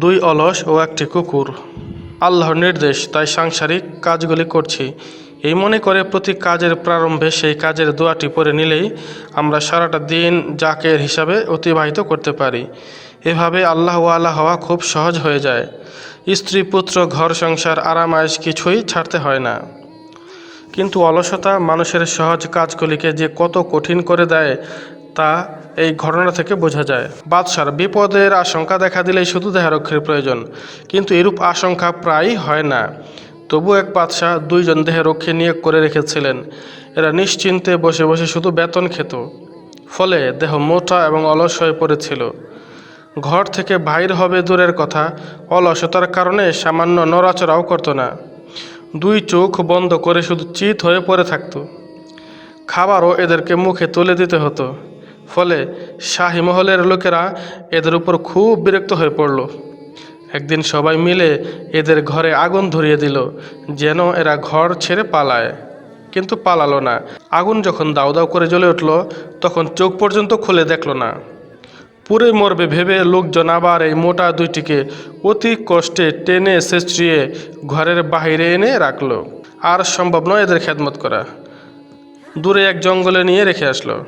দুই অলস ও একটি কুকুর। আল্লাহর নির্দেশ, তাই সাংসারিক কাজগুলি করছি। এই মনে করে প্রতি কাজের প্রারম্ভে সেই কাজের দোয়াটি পড়ে নিলেই আমরা সারাটা দিন জাকের হিসাবে অতিবাহিত করতে পারি। এভাবে আল্লাহ আল্লাহ হওয়া খুব সহজ হয়ে যায়। স্ত্রী, পুত্র, ঘর, সংসার, আরাম, আয়েশ কিছুই ছাড়তে হয় না। কিন্তু অলসতা মানুষের সহজ কাজগুলিকে যে কত কঠিন করে দেয় তা এই ঘটনা থেকে বোঝা যায়। বাদশার বিপদের আশঙ্কা দেখা দিলেই শুধু দেহরক্ষীর প্রয়োজন, কিন্তু এরূপ আশঙ্কা প্রায়ই হয় না। তবু এক বাদশাহ দুইজন দেহরক্ষী নিয়োগ করে রেখেছিলেন। এরা নিশ্চিন্তে বসে বসে শুধু বেতন খেত, ফলে দেহ মোটা এবং অলস হয়ে পড়েছিল। ঘর থেকে বাইর হবে দূরের কথা, অলসতার কারণে সামান্য নড়াচড়াও করতো না। দুই চোখ বন্ধ করে শুধু চিত হয়ে পড়ে থাকতো। খাবারও এদেরকে মুখে তুলে দিতে হতো। ফলে শাহী মহলের লোকেরা এদের উপর খুব বিরক্ত হয়ে পড়ল। একদিন সবাই মিলে এদের ঘরে আগুন ধরিয়ে দিল, যেন এরা ঘর ছেড়ে পালায়। কিন্তু পালালো না। আগুন যখন দাউ দাউ করে জ্বলে উঠল, তখন চোখ পর্যন্ত খুলে দেখল না। পুরে মরবে ভেবে লোকজন আবার এই মোটা দুইটিকে অতি কষ্টে টেনে সেচড়িয়ে ঘরের বাহিরে এনে রাখল। আর সম্ভব নয় এদের খেদমত করা। দূরে এক জঙ্গলে নিয়ে রেখে আসলো।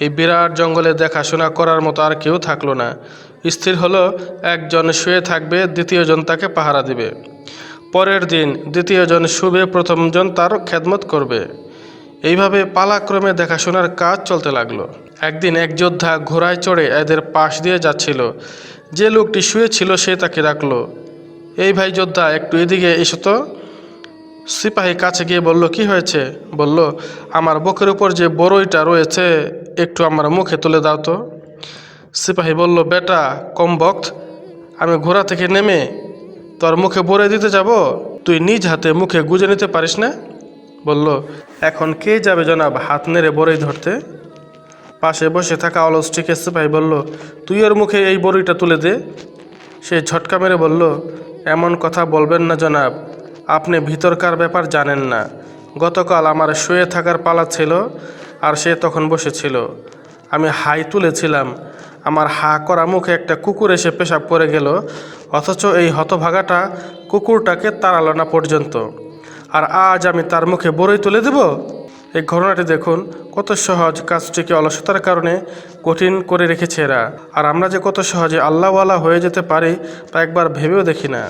এই বিরাট জঙ্গলে দেখাশোনা করার মতো আর কেউ থাকল না। স্থির হলো, একজন শুয়ে থাকবে, দ্বিতীয়জন তাকে পাহারা দিবে। পরের দিন দ্বিতীয়জন শুবে, প্রথমজন তার খেদমত করবে। এইভাবে পালাক্রমে দেখাশোনার কাজ চলতে লাগল। একদিন এক যোদ্ধা ঘোড়ায় চড়ে এদের পাশ দিয়ে যাচ্ছিল। যে লোকটি শুয়েছিল সে তাকে ডাকলো, এই ভাই যোদ্ধা, একটু এদিকে এসো তো। সিপাহী কাছে গিয়ে বলল, কি হয়েছে? বলল, আমার বুকের উপর যে বড়ইটা রয়েছে একটু আমার মুখে তুলে দাও তো। সিপাহী বলল, বেটা, কম বক্ত। আমি ঘোড়া থেকে নেমে তোর মুখে বড়ে দিতে যাব। তুই নিজ হাতে মুখে গুজে নিতে পারিস না? বলল, এখন কে যাবে জনাব হাত নেড়ে বড়ই ধরতে? পাশে বসে থাকা অলসটিকে সিপাহি বলল, তুই ওর মুখে এই বড়িটা তুলে দে। সে ঝটকা মেরে বলল, এমন কথা বলবেন না জনাব। আপনি ভিতরকার ব্যাপার জানেন না। গতকাল আমার শুয়ে থাকার পালা ছিল। আর সে তখন বসেছিল। আমি হাই তুলেছিলাম। আমার হা করা মুখে একটা কুকুর এসে পেশাব করে গেল, অথচ এই হতভাগাটা কুকুরটাকে তাড়ালো না পর্যন্ত। আর আজ আমি তার মুখে বড়ই তুলে দেব? এই ঘটনাটি দেখুন, কত সহজ কাজটিকে অলসতার কারণে কঠিন করে রেখেছে এরা। আর আমরা যে কত সহজে আল্লাহওয়ালা হয়ে যেতে পারি, তা একবার ভেবেও দেখি না।